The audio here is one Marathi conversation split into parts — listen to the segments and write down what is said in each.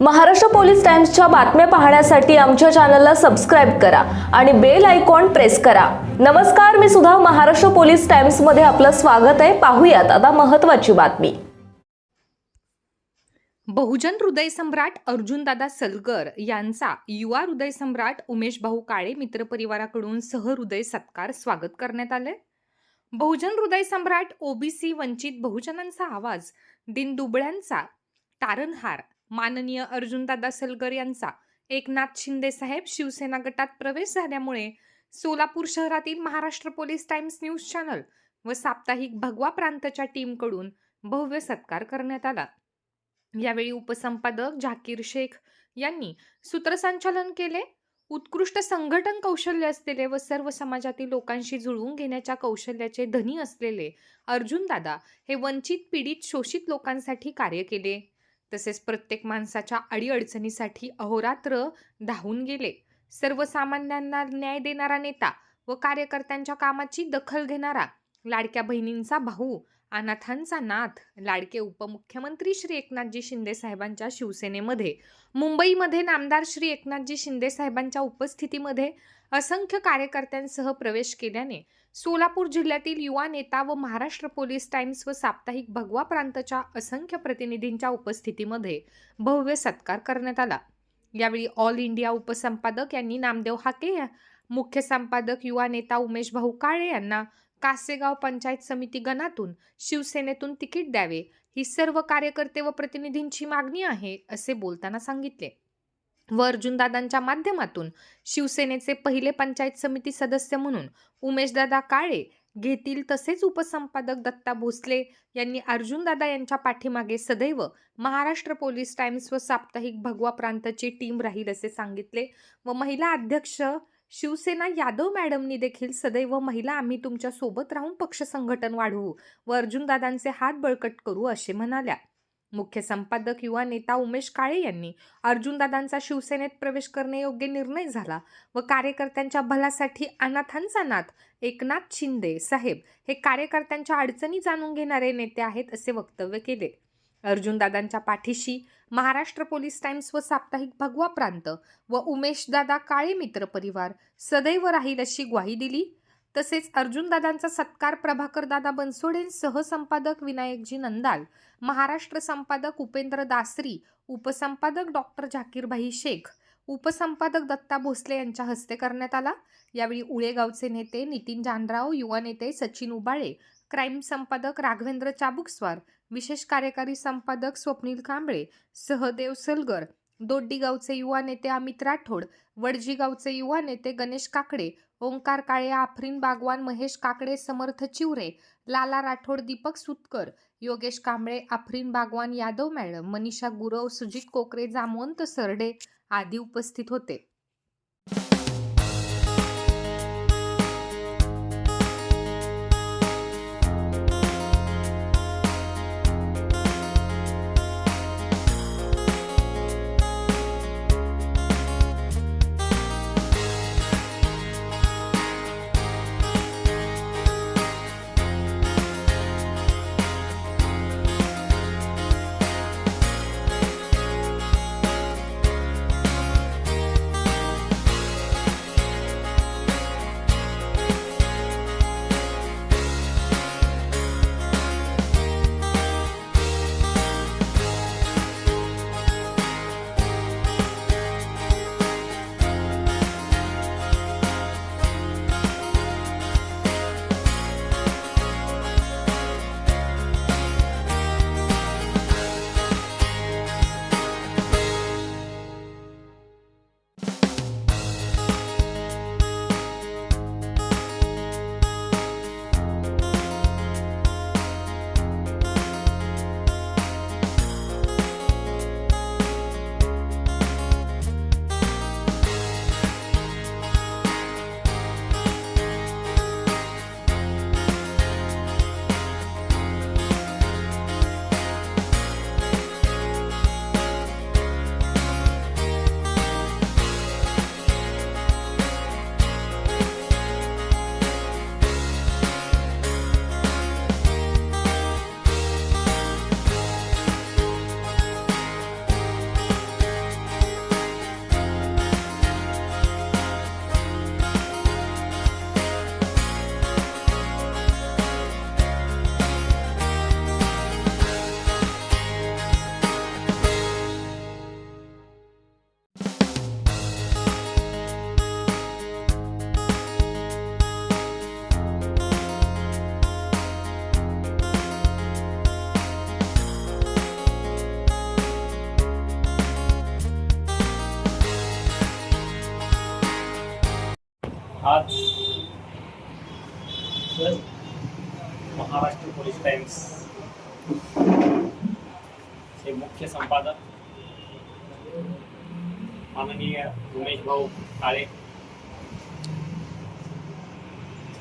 महाराष्ट्र पोलीस टाइम्सच्या बातम्या पाहण्यासाठी आमच्या चॅनलला सबस्क्राईब करा आणि बेल आयकॉन प्रेस करा. नमस्कार मी सुद्धा महाराष्ट्र पोलीस टाइम्समध्ये आपलं स्वागत आहे. पाहूयात आता महत्वाची बातमी. बहुजन हृदय सम्राट अर्जुनदादा सलगर यांचा युवा हृदय सम्राट उमेश भाऊ काळे मित्रपरिवाराकडून सहहृदय सत्कार स्वागत करण्यात आले बहुजन हृदय सम्राट ओबीसी वंचित बहुजनांचा आवाज दिनदुबळ्यांचा तारणहार माननीय अर्जुनदादा सलगर यांचा. एकनाथ शिंदे साहेब शिवसेना गटात प्रवेश झाल्यामुळे सोलापूर शहरातील Maharashtra police times news channel व साप्ताहिक भगवा प्रांतच्या टीमकडून भव्य सत्कार करण्यात आला. यावेळी उपसंपादक झाकीर शेख यांनी सूत्रसंचालन केले. उत्कृष्ट संघटन कौशल्य असलेले व सर्व समाजातील लोकांशी जुळवून घेण्याच्या कौशल्याचे धनी असलेले अर्जुनदादा हे वंचित पीडित शोषित लोकांसाठी कार्य केले. तसेच प्रत्येक माणसाच्या अडीअडचणीसाठी अहोरात्र धावून गेले. सर्वसामान्यांना न्याय देणारा नेता व कार्यकर्त्यांच्या कामाची दखल घेणारा लाडक्या बहिणींचा भाऊ अनाथांचा नाथ लाडके उपमुख्यमंत्री श्री एकनाथजी शिंदे साहेबांच्या शिवसेनेमध्ये मुंबईमध्ये नामदार श्री एकनाथजी शिंदे साहेबांच्या उपस्थितीमध्ये असंख्य कार्यकर्त्यांसह प्रवेश केल्याने सोलापूर जिल्ह्यातील युवा नेता व महाराष्ट्र पोलीस टाइम्स व साप्ताहिक भगवा प्रांतच्या असंख्य प्रतिनिधींच्या उपस्थितीमध्ये भव्य सत्कार करण्यात आला. यावेळी ऑल इंडिया उपसंपादक यांनी नामदेव हाके मुख्य संपादक युवा नेता उमेश भाऊ काळे यांना कासेगाव पंचायत समिती गणातून शिवसेनेतून तिकीट द्यावे ही सर्व कार्यकर्ते व प्रतिनिधींची मागणी आहे असे बोलताना सांगितले. व अर्जुनदादांच्या माध्यमातून शिवसेनेचे पहिले पंचायत समिती सदस्य म्हणून उमेशदादा काळे घेतील तसेच उपसंपादक दत्ता भोसले यांनी अर्जुनदादा यांच्या पाठीमागे सदैव महाराष्ट्र पोलीस टाइम्स व साप्ताहिक भगवा प्रांतची टीम राहील असे सांगितले व महिला अध्यक्ष शिवसेना यादव मॅडमनी देखील सदैव महिला आम्ही तुमच्यासोबत राहून पक्ष संघटन वाढवू व अर्जुनदादांचे हात बळकट करू असे म्हणाल्या. मुख्य संपादक युवा नेता उमेश काळे यांनी अर्जुनदादांचा शिवसेनेत प्रवेश करणे योग्य निर्णय झाला व कार्यकर्त्यांच्या भलासाठी अनाथांचा नाथ एकनाथ शिंदे साहेब हे कार्यकर्त्यांच्या अडचणी जाणून घेणारे नेते आहेत असे वक्तव्य केले. अर्जुनदादांच्या पाठीशी महाराष्ट्र पोलीस टाइम्स व साप्ताहिक भगवा प्रांत व उमेशदादा काळे मित्र परिवार सदैव राहील अशी ग्वाही दिली. तसेच अर्जुनदादांचा सत्कार प्रभाकर दादा संपादक सहसंपादक विनायकजी नंदाल महाराष्ट्र संपादक उपेंद्र दासरी उपसंपादक डॉक्टर झाकीरभाई शेख उपसंपादक दत्ता भोसले यांच्या हस्ते करण्यात आला. यावेळी उळेगावचे नेते नितीन जानराव युवा नेते सचिन उबाळे क्राईम संपादक राघवेंद्र चाबुकस्वार विशेष कार्यकारी संपादक स्वप्नील कांबळे सहदेव सलगर दोड्डी गावचे युवा नेते अमित राठोड वडजीगावचे युवा नेते गणेश काकडे ओंकार काळे आफरीन बागवान महेश काकडे समर्थ चिवरे लाला राठोड दीपक सुतकर योगेश कांबळे आफरीन बागवान यादव मॅडम मनीषा गुरव सुजित कोकरे जामवंत सरडे आदी उपस्थित होते.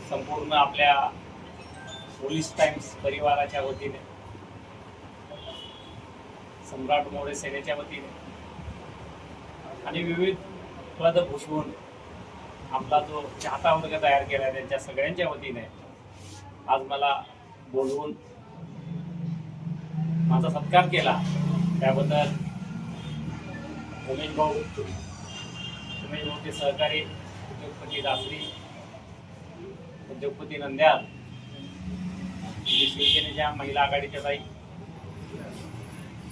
संपूर्ण आपल्या पोलीस टाइम्स परिवाराच्या वतीने सम्राट मोरे सेनेच्या वतीने आणि विविध पद भूषवून आपला जो चाहता वर्ग तयार केला त्यांच्या सगळ्यांच्या वतीने आज मला बोलवून माझा सत्कार केला. त्याबद्दल उमेश भाऊ उमेश भाऊचे सहकारी उद्योगपती दासरी उद्योगपती नंद्याल. म्हणजे शिवसेनेच्या महिला आघाडीच्या ताई.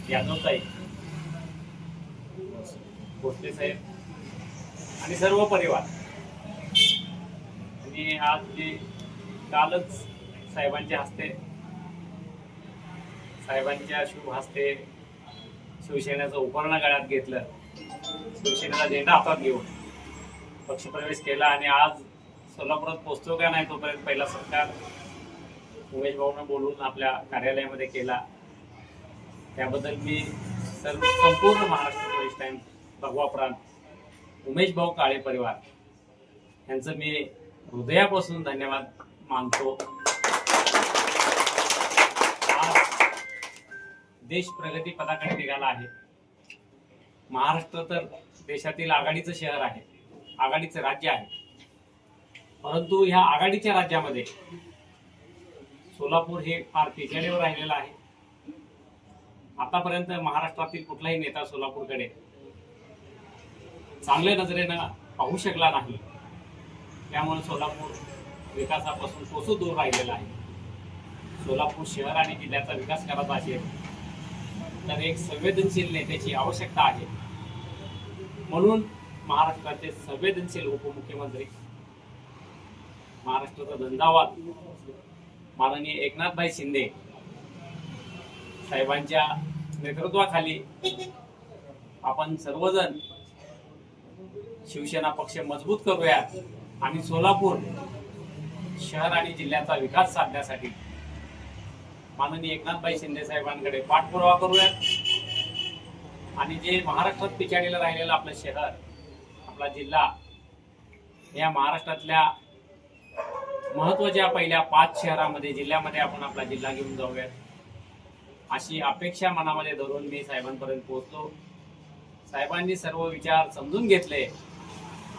यादवताई भोसले साहेब. आणि सर्व परिवार. आणि आज जे म्हणजे कालच साहेबांच्या हस्ते साहेबांच्या शुभ हस्ते शिवसेनेचं उपकरण गळ्यात घेतलं. शिवसेनेचा झेंडा हातात घेऊन पक्षप्रवेश केला आणि आज सोलापुरात पोचतो का नाही तोपर्यंत पहिला सत्कार? उमेश भाऊनं बोलून आपल्या कार्यालयामध्ये केला. त्याबद्दल मी सर्व संपूर्ण महाराष्ट्र पोलीस टाईम भगवा प्रांत उमेश भाऊ काळे परिवार. यांचं मी हृदयापासून धन्यवाद मानतो. देश प्रगती पदाकडे निघाला आहे. महाराष्ट्र तर देशातील आघाडीचं शहर आहे. आघाडीचं राज्य आहे. परंतु ह्या आघाडीच्या राज्यामध्ये सोलापूर हे फार पिछाडीवर राहिलेलं आहे. आतापर्यंत महाराष्ट्रातील कुठलाही नेता सोलापूरकडे चांगल्या नजरेनं पाहू शकला नाही. त्यामुळे सोलापूर विकासापासून कोसू दूर राहिलेला आहे. सोलापूर शहर आणि जिल्ह्याचा विकास करायचा असेल तर एक संवेदनशील नेत्याची आवश्यकता आहे. म्हणून महाराष्ट्राचे संवेदनशील उपमुख्यमंत्री महाराष्ट्राचा धंदावाद. माननीय एकनाथभाई शिंदे साहेबांच्या नेतृत्वाखाली आपण सर्वजण शिवसेना पक्ष मजबूत करूयात. आणि सोलापूर शहर आणि जिल्ह्याचा विकास साधण्यासाठी माननीय एकनाथभाई शिंदे साहेबांकडे पाठपुरावा करूयात. आणि जे महाराष्ट्रात पिछाडीला राहिलेलं आपलं शहर आपला जिल्हा या महाराष्ट्रातल्या महत्त्वाच्या पहिल्या पाच शहरामध्ये जिल्ह्यामध्ये आपण आपला जिल्हा घेऊन जाऊयात. अशी अपेक्षा मनामध्ये धरून मी साहेबांपर्यंत पोहोचलो. साहेबांनी सर्व विचार समजून घेतले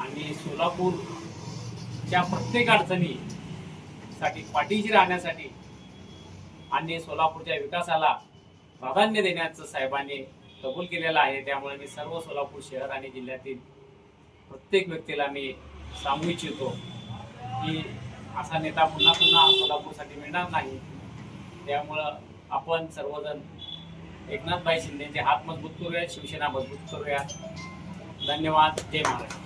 आणि सोलापूरच्या प्रत्येक अडचणीसाठी पाठीशी राहण्यासाठी आणि सोलापूरच्या विकासाला प्राधान्य देण्याचं साहेबांनी कबूल केलेलं आहे. त्यामुळे मी सर्व सोलापूर शहर आणि जिल्ह्यातील प्रत्येक व्यक्तीला मी सांगू इच्छितो की असा नेता पुन्हा पुन्हा सोलापूरसाठी मिळणार नाही. त्यामुळं आपण सर्वजण एकनाथभाई शिंदेचे हात मजबूत करूयात शिवसेना मजबूत करूयात. धन्यवाद. जय महाराष्ट्र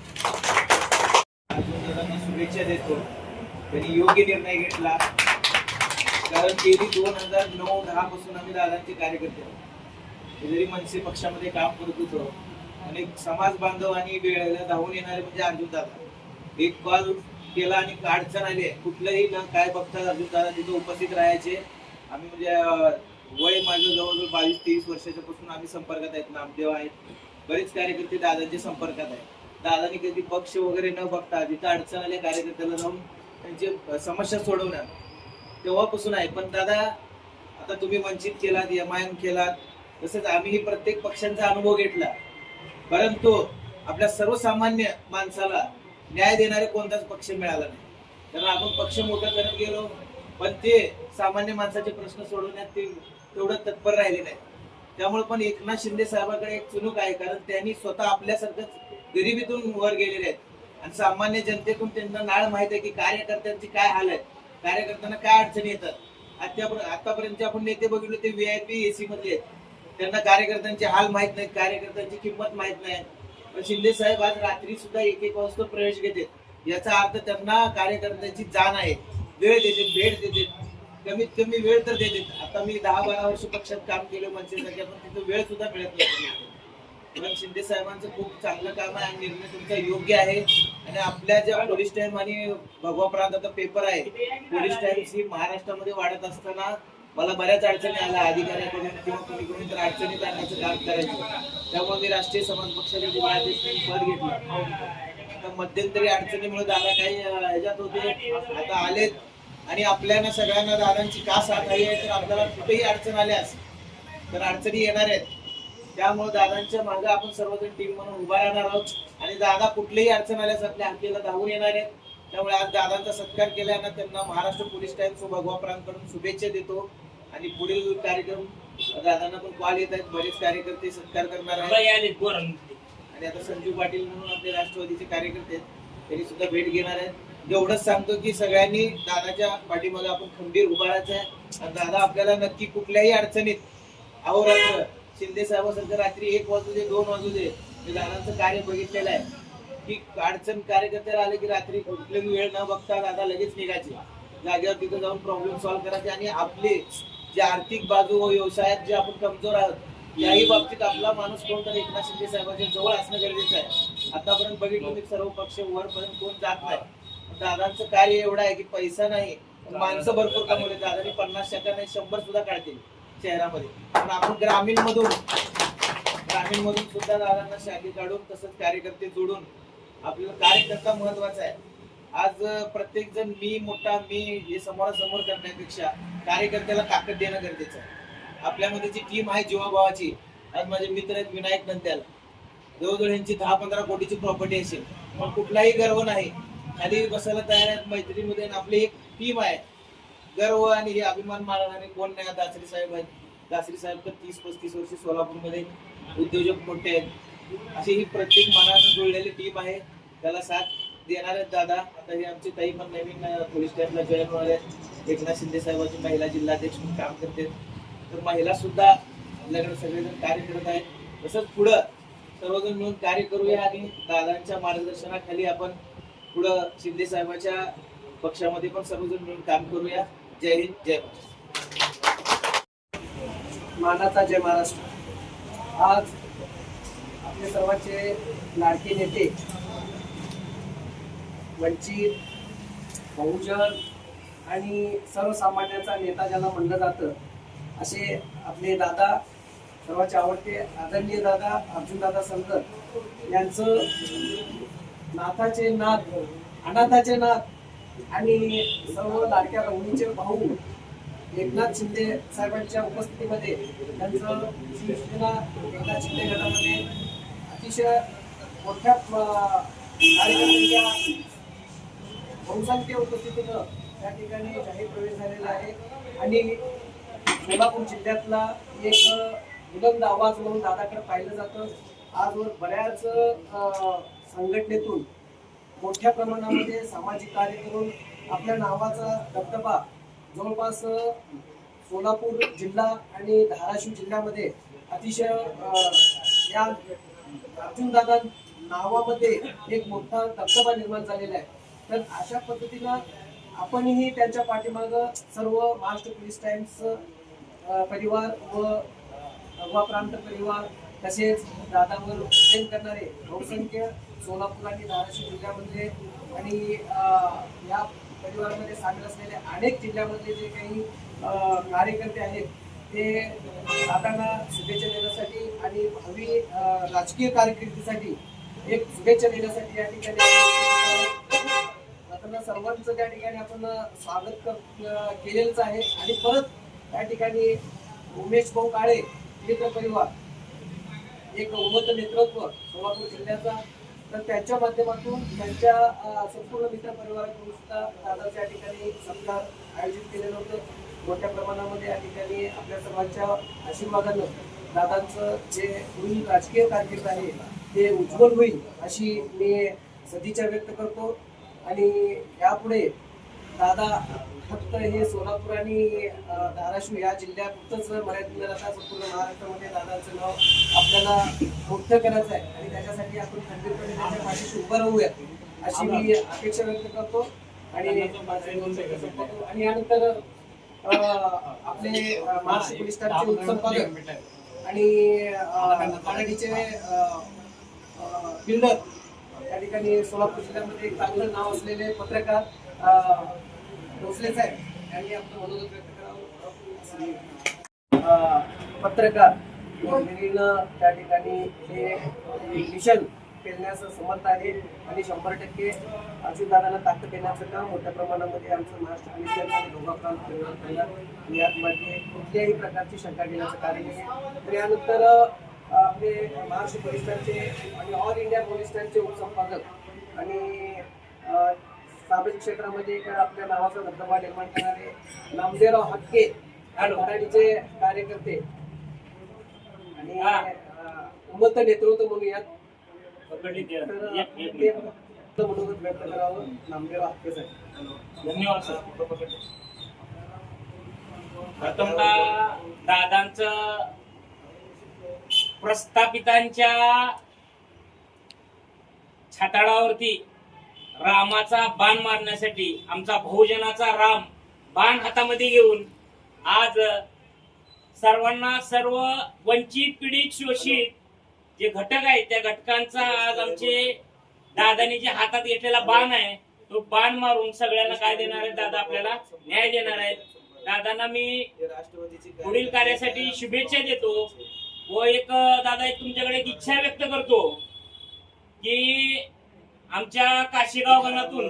शुभेच्छा देतो. त्यांनी योग्य निर्णय घेतला. कारण गेली दोन हजार नऊ दहा पासून आम्ही दादांचे कार्यकर्ते जरी मनसे पक्षामध्ये काम करत होतो आणि समाज बांधव आणि वेळेला धावून येणारे म्हणजे अर्जुन दादा. एक कॉल केला आणि अडचण आली कुठलंही ना काय बघता अर्जुन दादा तिथे उपस्थित राहायचे. आम्ही म्हणजे वय माझं जवळजवळ बावीस तेवीस वर्षाच्या पासून आम्ही संपर्कात आहेत नामदेव आहेत. बरेच कार्यकर्ते दादांच्या संपर्कात आहेत. दादानी कधी पक्ष वगैरे न बघता जिथं अडचण आल्या कार्यकर्त्याला जाऊन त्यांची समस्या सोडवणार तेव्हापासून आहे पण दादा आता तुम्ही वंचित केलात एम आय एम केलात तसंच आम्हीही प्रत्येक पक्षांचा अनुभव घेतला. परंतु आपल्या सर्वसामान्य माणसाला न्याय देणारे कोणताच पक्ष मिळाला नाही. कारण आपण पक्ष मोठं करत गेलो पण ते सामान्य माणसाचे प्रश्न सोडवण्यात ते तेवढं तत्पर राहिले नाही. त्यामुळे पण एकनाथ शिंदे साहेबांकडे एक चुनूक आहे कारण त्यांनी स्वतः आपल्यासारखंच गरिबीतून वर गेलेले आहेत. आणि सामान्य जनतेतून त्यांना नाळ माहीत आहे की कार्यकर्त्यांची काय हाल आहे कार्यकर्त्यांना काय अडचणी येतात. आत्यापर्यंत आतापर्यंत आपण नेते बघितले ते व्हीआयपी एसी मधले आहेत. त्यांना कार्यकर्त्यांचे हाल माहीत नाहीत कार्यकर्त्यांची किंमत माहीत नाही. शिंदे साहेब आज रात्री सुद्धा एक एक वाजता प्रवेश घेतात. याचा अर्थ त्यांना कार्यकर्त्यांची जाण आहे. वेळ देते भेट देते कमीत कमी वेळ तर देतात. आता मी दहा बारा वर्ष पक्षात काम केलं मनसेसाठी पण तिथं वेळ सुद्धा मिळत नाही पण शिंदे साहेबांचं खूप चांगलं काम आहे. आणि निर्णय तुमचा योग्य आहे. आणि आपल्या ज्या पोलीस टाइम आणि भगवा प्रांताचा पेपर आहे. पोलीस टाईम ही महाराष्ट्रामध्ये वाढत असताना मला बऱ्याच अडचणी आल्या. अधिकाऱ्याकडून किंवा कोणीकडून तर अडचणीत आणण्याचं काम करायचं त्यामुळे मी राष्ट्रीय समाज पक्षाचे जिल्हाध्यक्ष पद घेतलं. आता मध्यंतरी अडचणीमुळे दादा काही ह्याच्यात होते. आता आलेत. आणि आपल्याला सगळ्यांना दादांची का साथ आली आहे? तर आपल्याला कुठेही अडचण आल्यास तर अडचणी येणार आहेत. त्यामुळे दादांच्या मागे आपण सर्वजण टीम म्हणून उभा राहणार आहोत. आणि दादा कुठलीही अडचण आल्यास आपल्या हाकेला धावून येणार आहेत. त्यामुळे आज दादांचा सत्कार केल्यानं त्यांना महाराष्ट्र पोलीस टाइम्स भगवा प्रांतकडून शुभेच्छा देतो. आणि पुढील कार्यक्रम दादांना पण कॉल येत आहेत. बरेच कार्यकर्ते सत्कार करणार आहेत. आणि आता संजू पाटील म्हणून आपले राष्ट्रवादीचे कार्यकर्ते आहेत. त्यांनी सुद्धा भेट घेणार आहेत. एवढंच सांगतो की सगळ्यांनी दादाच्या पाठीमागे आपण खंबीर उभा राहायचं आहे. आणि दादा आपल्याला नक्की कुठल्याही अडचणीत अहोरात्र शिंदे साहेबांसारखं रात्री एक वाजू दे दोन वाजू दे मी दादांचं कार्य बघितलेलं आहे. की अडचण कार्यकर्त्याला आले की रात्री कुठलीही वेळ न बघता दादा लगेच निघायचे. जागेवर तिथं जाऊन प्रॉब्लेम सॉल्व्ह करायचे आणि आपले जे आर्थिक बाजू व व्यवसायात जे आपण कमजोर आहोत याही बाबतीत आपला माणूस कोणतरी एकनाथ शिंदे साहेबांच्या जवळ असणं गरजेचं आहे. आतापर्यंत बघितलं की सर्व पक्ष वरपर्यंत कोण जात नाही. दादांचं कार्य एवढं आहे की पैसा नाही माणसं भरपूर कमवले. दादानी पन्नास टक्का नाही शंभर सुद्धा काढतील शहरामध्ये. पण आपण ग्रामीण मधून ग्रामीण मधून सुद्धा दादांना शाखी काढून तसंच कार्यकर्ते जोडून आपल्याला कार्यकर्ता महत्त्वाचा आहे. आज प्रत्येक जण मी मोठा मी हे समोरासमोर करण्यापेक्षा कार्यकर्त्याला ताकद देणं गरजेचं आहे. आपल्यामध्ये जी टीम आहे जीवाभावाची आज माझे मित्र आहेत विनायक नंद्याल. जवळजवळ यांची दहा पंधरा कोटीची प्रॉपर्टी असेल. पण कुठलाही गर्व नाही. खाली बसायला तयार आहेत मैत्रीमध्ये आपली एक टीम आहे. गर्व आणि हे अभिमान मानणारे कोण नाही? दासरी साहेब आहेत. दासरी साहेब तर तीस पस्तीस वर्ष सोलापूरमध्ये उद्योजक मोठे आहेत. अशी ही प्रत्येक मनानं जुळलेली टीम आहे. त्याला साथ देणार आहेत दादा. आता हे आमची ताई पण नवीन पोलीस स्टेशनला जॉईन होणार आहेत. एकनाथ शिंदे साहेबांची महिला जिल्हाध्यक्ष म्हणून काम करते. तर महिला सुद्धा आपल्याकडे सगळेजण कार्य करत आहेत. तसंच पुढं सर्वजण मिळून कार्य करूया आणि दादांच्या मार्गदर्शनाखाली आपण पुढं शिंदे साहेबांच्या पक्षामध्ये पण सर्वजण मिळून काम करूया. जय हिंद जय महाराष्ट्र. मानाचा जय महाराष्ट्र. आज आपले सर्वांचे लाडके नेते वंचित बहुजन आणि सर्वसामान्यांचा नेता ज्याला म्हणलं जातं असे आपले दादा सर्वांचे आवडते आदरणीय दादा अर्जुनदादा संकर यांचं नाथाचे नाथ अनाथाचे नाथ आणि सर्व लाडक्या रवणीचे भाऊ एकनाथ शिंदे साहेबांच्या उपस्थितीमध्ये त्यांचं शिवसेना एकनाथ शिंदे गटामध्ये अतिशय मोठ्या कार्यकर्त्यांच्या बहुसंख्य उपस्थितीनं त्या ठिकाणी जाहीर प्रवेश झालेला आहे. आणि सोलापूर जिल्ह्यातला एक बुलंद आवाज म्हणून दादाकडे पाहिलं जातं. आजवर बऱ्याच संघटनेतून मोठ्या प्रमाणामध्ये सामाजिक कार्य करून आपल्या नावाचा दबदबा जवळपास सोलापूर जिल्हा आणि धाराशिव जिल्ह्यामध्ये अतिशय या अर्जुन दादा नावामध्ये एक मोठा दबदबा निर्माण झालेला आहे. तर अशा पद्धतीनं आपणही त्यांच्या पाठीमागं सर्व महाराष्ट्र पोलीस टाइम्स परिवार व प्रांत परिवार तसेच दादावर प्रेम करणारे बहुसंख्य सोलापूर आणि धाराशिव जिल्ह्यामधले आणि या परिवारामध्ये सामील असलेले अनेक जिल्ह्यामधले जे काही कार्यकर्ते आहेत ते दादांना शुभेच्छा देण्यासाठी आणि भावी राजकीय कारकिर्दीसाठी एक शुभेच्छा देण्यासाठी या ठिकाणी आपण सर्वांचं त्या ठिकाणी आपण स्वागत कर- केलेलंच आहे. आणि परत त्या ठिकाणी उमेश भाऊ काळे मित्र परिवार एक उमत नेतृत्व सोलापूर जिल्ह्याचा तर त्यांच्या माध्यमातून त्यांच्या संपूर्ण मित्र परिवाराकडून सुद्धा दादाच्या ठिकाणी सत्कार आयोजित केलेलं होतं. मोठ्या प्रमाणामध्ये या ठिकाणी आपल्या सर्वांच्या आशीर्वादानं दादांचं जे पुढील राजकीय कारकीर्द आहे ते उज्ज्वल होईल अशी मी सदिच्छा व्यक्त करतो. आणि यापुढे दादा फक्त हे सोलापूर आणि धाराशिव या जिल्ह्यातच मर्यादित न राहता संपूर्ण महाराष्ट्रामध्ये दादाचं नाव आपल्याला मोठं करायचं आहे. आणि त्याच्यासाठी आपण खंबीरपणे त्याच्या पाठीशी उभं राहूया अशी मी अपेक्षा व्यक्त करतो. आणि आणि यानंतर आपले महाराष्ट्र पोलीस उपसंपादक आणि कानडीचे बिल्डर. त्या ठिकाणी सोलापूर जिल्ह्यामध्ये एक चांगलं नाव असलेले पत्रकार भोसले साहेब. यांनी आपलं मनोगत व्यक्त करावं. पत्रकार. त्या ठिकाणी हे मिशन पेलण्यास समर्थ आहे आणि शंभर टक्के अजितदादांना ताकद देण्याचं काम मोठ्या प्रमाणामध्ये आमचं महाराष्ट्र पोलीस आणि दोघा यामध्ये कुठल्याही प्रकारची शंका घेण्याचं कारण नाही. तर यानंतर आपले महाराष्ट्र पोलीस स्टॅनचे आणि ऑल इंडिया पोलीस स्टॅनचे उपसंपादक आणि सामाजिक क्षेत्रामध्ये एक आपल्या नावाचा धबधबा निर्माण करणारे नामदेवराव हक्के मराठीचे कार्यकर्ते. आणि उमत नेतृत्व म्हणूयात. तर मनोगत व्यक्त करावं. नामदेव धन्यवाद सर. प्रथमतः दादांचं प्रस्थापितांच्या छाताडावरती रामाचा बाण मारण्यासाठी आमचा बहुजनाचा राम बाण हातामध्ये घेऊन आज सर्वांना सर्व वंचित पीडित शोषित जे घटक आहेत त्या घटकांचा आज आमचे दादानी जे हातात घेतलेला बाण आहे तो बाण मारून सगळ्यांना काय देणार आहे दादा आपल्याला न्याय देणार आहेत. दादांना मी राष्ट्रवादीची पुढील कार्यासाठी शुभेच्छा देतो व एक दादा एक तुमच्याकडे एक इच्छा व्यक्त करतो की आमच्या काशीगाव गणातून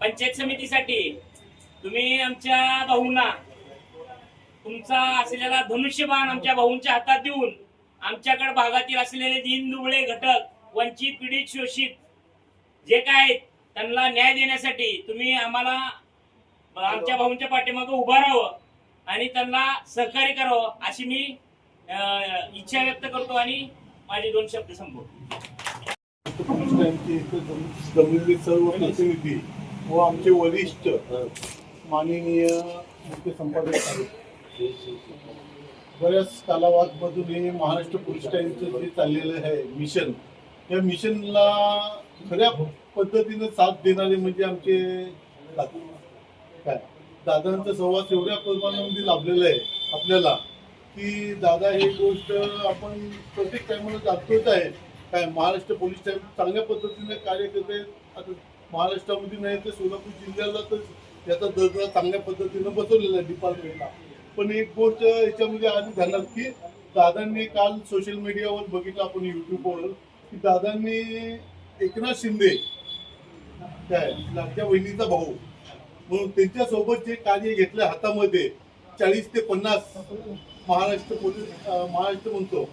पंचायत समितीसाठी तुम्ही आमच्या भाऊंना तुमचा असलेला धनुष्यबाण आमच्या भाऊंच्या हातात देऊन आमच्याकडे भागातील असलेले दीन दुबळे घटक वंचित पीडित शोषित जे काय आहेत त्यांना न्याय देण्यासाठी तुम्ही आम्हाला आमच्या भाऊंच्या पाठीमागे उभं राहावं आणि त्यांना सहकार्य करावं अशी मी इच्छा व्यक्त करतो आणि माझे दोन शब्द संपवतो. सर्व प्रतिनिधी व आमचे वरिष्ठ माननीय मुख्य संपादक आहेत बऱ्याच कालावधीमधून हे महाराष्ट्र पोलीस टाईमचं जे चाललेलं आहे मिशन या मिशनला खऱ्या पद्धतीनं साथ देणारे म्हणजे आमचे काय? दादांचा सहवास एवढ्या प्रमाणामध्ये लाभलेला आहे आपल्याला की दादा हे गोष्ट आपण प्रत्येक टायमाला दाखवत आहे. काय? महाराष्ट्र पोलीस टाईम चांगल्या पद्धतीने कार्य करते आता महाराष्ट्रामध्ये नाही तर सोलापूर जिल्ह्याला तर याचा दर्जा चांगल्या पद्धतीनं बसवलेला आहे डिपार्टमेंटला पण एक गोष्ट याच्यामध्ये आज झालं की दादांनी काल सोशल मीडियावर बघितलं आपण युट्यूबवर की दादांनी एकनाथ शिंदे काय लाडक्या बहिणीचा भाऊ म्हणून त्यांच्यासोबत जे कार्य घेतलं हातामध्ये चाळीस ते पन्नास महाराष्ट्र पोलीस महाराष्ट्र म्हणतो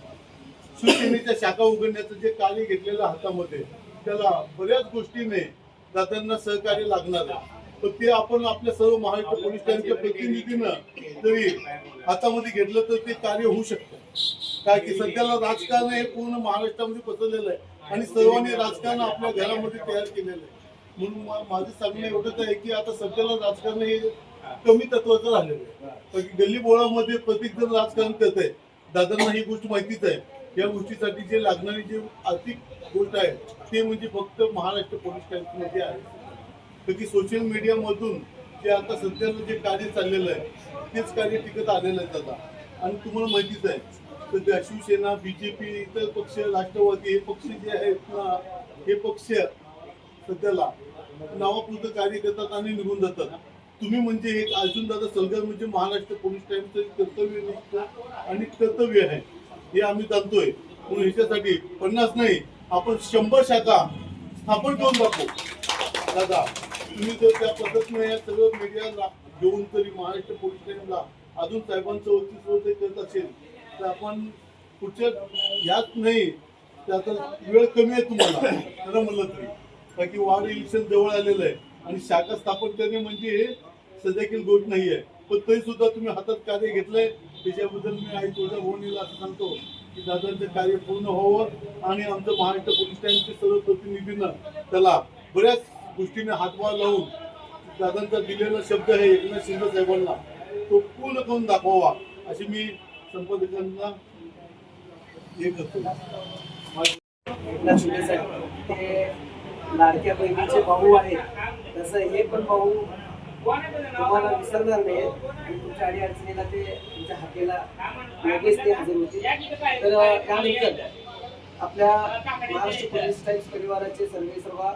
शिवसेनेच्या शाखा उघडण्याचं जे कार्य घेतलेलं हातामध्ये त्याला बऱ्याच गोष्टीने दादांना सहकार्य लागणार आहे. पण ते आपण आपल्या सर्व महाराष्ट्र पोलीस स्टेशनच्या प्रतिनिधीनं जरी हातामध्ये घेतलं तर ते कार्य होऊ शकतं. काय की सध्याला राजकारण हे पूर्ण महाराष्ट्रामध्ये पसरलेलं आहे आणि सर्वांनी राजकारण आपल्या घरामध्ये तयार केलेलं आहे. म्हणून माझं सांगणं एवढंच आहे की आता सध्याला राजकारण हे कमी तत्वाचं झालेलं आहे. गल्ली बोळामध्ये प्रत्येक जण राजकारण करत आहे. दादांना ही गोष्ट माहितीच आहे. या गोष्टीसाठी जे लागणारी जे आर्थिक गोष्ट आहे ते म्हणजे फक्त महाराष्ट्र पोलीस स्टेशनमध्ये आहे. तर की सोशल मीडियामधून जे आता सध्याला जे कार्य चाललेलं आहे तेच कार्य टिकत आलेलं आहे दादा आणि तुम्हाला माहितीच आहे सध्या शिवसेना बी जे पी इतर पक्ष राष्ट्रवादी हे पक्ष जे आहेत ना हे पक्ष सध्याला नावापुरतं कार्य करतात आणि निघून जातात. तुम्ही म्हणजे एक अजून दादा सलगर म्हणजे महाराष्ट्र पोलीस टाईमचं कर्तव्यनिष्ठ आणि कर्तव्य आहे हे आम्ही जाणतोय. म्हणून ह्याच्यासाठी पन्नास नाही आपण शंभर शाखा स्थापन करून दाखवू. दादा. तुम्ही जर त्या पद्धतीने या सगळं मीडियाला घेऊन तरी महाराष्ट्र पोलीस स्टेशनला अजून साहेबांचं वर्चस्व करत असेल तर आपण पुढच्या याच नाही. तर वेळ कमी आहे तुम्हाला खरं म्हणलं तरी. बाकी वाढ वार्ड इलेक्शन जवळ आलेलं आहे आणि शाखा स्थापन करणे म्हणजे हे सध्याकील गोष्ट नाही आहे. पण तरी सुद्धा तुम्ही हातात कार्य घेतलंय. त्याच्याबद्दल मी आई तुझ्या भवनीला असं सांगतो की दादांचं कार्य पूर्ण व्हावं आणि आमचं महाराष्ट्र पोलीस स्टँडचे सर्व प्रतिनिधींना त्याला बऱ्याच गोष्टीने हातभार लावून दादांचा दिलेला शब्द आहे एकनाथ शिंदे साहेबांना तो पूर्ण करून दाखवावा अशी मी संपादकांना हे करतो. एकनाथ शिंदे साहेब हे लाडक्या बहिणीचे भाऊ आहेत. तसं हे पण भाऊ तुम्हाला विसरणार नाही. तुमच्या अडी अडचणीला ते तुमच्या हाकेला लगेच ते हजर होते तर त्यानंतर आपल्या महाराष्ट्र पोलीस टाईम्स परिवाराचे सर्वे सर्वा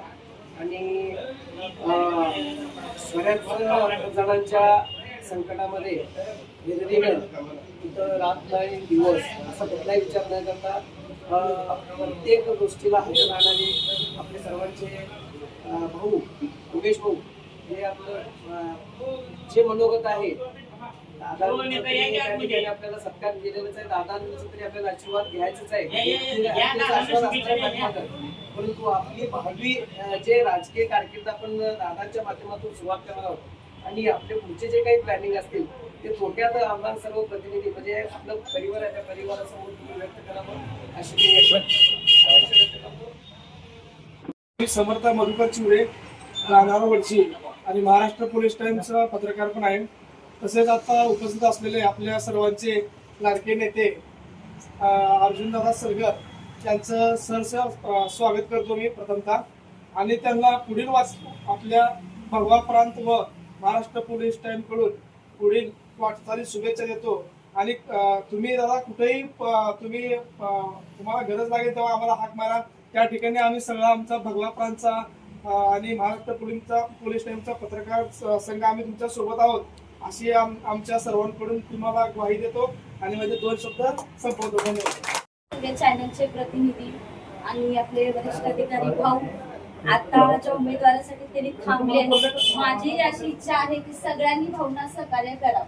आणि बऱ्याच जणांच्या संकटामध्ये निर्णय इथं रात नाही दिवस असा कुठलाही विचार न करता प्रत्येक गोष्टीला हजर राहणारे आपले सर्वांचे भाऊ उमेश भाऊ हे आपलं जे मनोगत आहे त्या ठिकाणी आपल्याला सत्कार दिलेलाच आहे दादांचं तरी आपल्याला आशीर्वाद घ्यायचंच आहे. परंतु आपली भावी जे राजकीय कारकीर्द आपण दादांच्या माध्यमातून सुरुवात करणार आहोत आणि आपले पुढचे जे काही प्लॅनिंग असतील ते थोडक्यात आम्हाला सर्व प्रतिनिधी म्हणजे आपलं परिवार आहे त्या परिवारासमोर तुम्ही व्यक्त करावं अशी समर्थ मधुकर चिवडे राहणार आणि महाराष्ट्र पोलीस टाइम्सचा पत्रकार पण आहे. तसेच आता उपस्थित असलेले आपल्या सर्वांचे लाडके नेते अर्जुनदादा सरगर त्यांचं सहर्ष स्वागत करतो मी प्रथमतः. आणि त्यांना पुढील वाच आपल्या भगवा प्रांत व महाराष्ट्र पोलीस टाइमकडून पुढील वाटचाली शुभेच्छा देतो. आणि तुम्ही दादा कुठेही तुम्ही तुम्हाला गरज लागेल तेव्हा आम्हाला हाक मारा. त्या ठिकाणी आम्ही सगळा आमचा भगवा प्रांतचा आणि महाराष्ट्र पोलीसचा पोलीस टाइमचा पत्रकार संघ आम्ही तुमच्यासोबत आहोत. अशी आम- आमच्या सर्वांकडून तुम्हाला ग्वाही देतो. आणि माझे दोन शब्द संपवतो. धन्यवाद. आपल्या चॅनलचे प्रतिनिधी आणि आपले वरिष्ठ अधिकारी भाऊ आताच्या उमेदवारासाठी त्यांनी थांबले माझी अशी इच्छा आहे की सगळ्यांनी भाऊना सहकार्य करा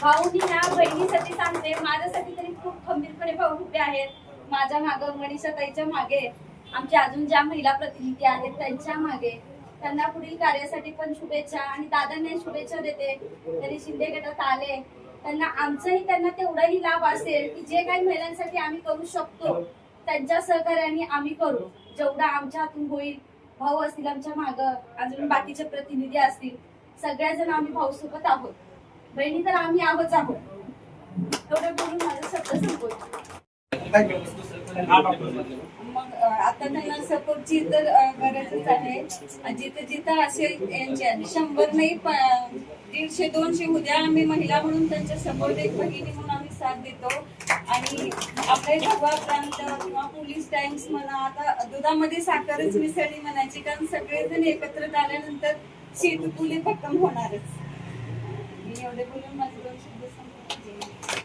भाऊनी ह्या बहिणीसाठी सांगते माझ्यासाठी तरी खूप खंबीरपणे भाऊ उभे आहेत. माझ्या मागं मनीषा ताईच्या मागे आमच्या अजून ज्या महिला प्रतिनिधी आहेत त्यांच्या मागे. त्यांना पुढील कार्यासाठी पण शुभेच्छा आणि दादांना शुभेच्छा देते. तरी शिंदे गटात आले. त्यांना आमचाही त्यांना तेवढाही लाभ असेल की जे काही महिलांसाठी आम्ही करू शकतो त्यांच्या सहकार्याने आम्ही करू. जेवढा आमच्या हातून होईल भाऊ असतील आमच्या माग अजून बाकीचे प्रतिनिधी असतील सगळ्याजण आम्ही भाऊ सोबत आहोत. बहिणी तर आम्ही आहोत आहोत. एवढं बोलून माझा शब्द संपवतो. मग आता त्यांना सपोर्टची तर गरजच आहे. जिथं जिथे जिथं असे यांचे. शंभर नाही दीडशे दोनशे उद्या आम्ही महिला म्हणून त्यांच्या सपोर्ट एक बहिणी म्हणून आम्ही साथ देतो. आणि आपले भगवा प्रांत किंवा पोलीस टाइम्स म्हणा आता दुधामध्ये साखरच मिसळली म्हणायची कारण सगळेजण एकत्र आल्यानंतर सीट भक्कम होणारच. मी एवढे बोलून माझे दोन शब्द संपवते.